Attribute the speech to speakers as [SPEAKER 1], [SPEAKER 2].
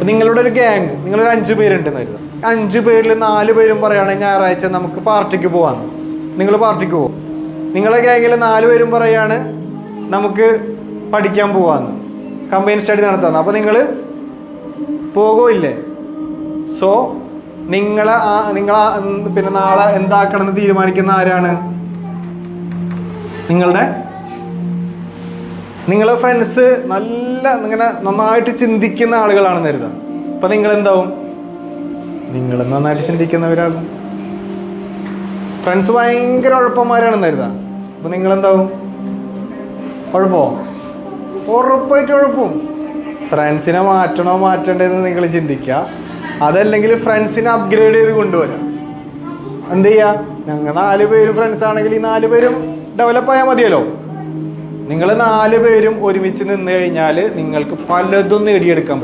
[SPEAKER 1] അപ്പൊ നിങ്ങളുടെ ഒരു ഗ്യാങ് നിങ്ങളൊരു അഞ്ച് പേരുണ്ടെന്ന് കരുതാം അഞ്ച് പേരിൽ നാല് പേരും പറയുകയാണെങ്കിൽ ഞായറാഴ്ച നമുക്ക് പാർട്ടിക്ക് പോവാന്ന് നിങ്ങൾ പാർട്ടിക്ക് പോകും നിങ്ങളെ ഗ്യാങ്ങിൽ നാല് പേരും പറയാണ് നമുക്ക് പഠിക്കാൻ പോവാന്ന് കമ്പൈൻ സ്റ്റഡി നടത്താന്ന് അപ്പോൾ നിങ്ങൾ പോകുമില്ലേ സോ നിങ്ങളെ നിങ്ങളെ പിന്നെ നാളെ എന്താക്കണം എന്ന് തീരുമാനിക്കുന്ന ആരാണ്? നിങ്ങളുടെ നിങ്ങളെ ഫ്രണ്ട്സ് നല്ല ഇങ്ങനെ നന്നായിട്ട് ചിന്തിക്കുന്ന ആളുകളാണെന്ന് കരുതാം. അപ്പൊ നിങ്ങൾ എന്താവും നിങ്ങൾ നന്നായിട്ട് ചിന്തിക്കുന്നവരാകും. ഫ്രണ്ട്സ് ഭയങ്കര ഉഴപ്പന്മാരാണെന്ന് കരുതാം. അപ്പൊ നിങ്ങൾ എന്താവും ഉഴപ്പോ? ഉറപ്പായിട്ട് ഉഴപ്പും. ഫ്രണ്ട്സിനെ മാറ്റണോ മാറ്റണ്ടേന്ന് നിങ്ങൾ ചിന്തിക്കുക. അതല്ലെങ്കിൽ ഫ്രണ്ട്സിനെ അപ്ഗ്രേഡ് ചെയ്ത് കൊണ്ടുവരാം. എന്ത് ചെയ്യാ? ഞങ്ങൾ നാല് പേരും ഫ്രണ്ട്സ് ആണെങ്കിൽ ഈ നാല് പേരും ഡെവലപ്പ് ആയാൽ മതിയല്ലോ. നിങ്ങൾ നാല് പേരും ഒരുമിച്ച് നിന്ന് കഴിഞ്ഞാൽ നിങ്ങൾക്ക് പലതും നേടിയെടുക്കാൻ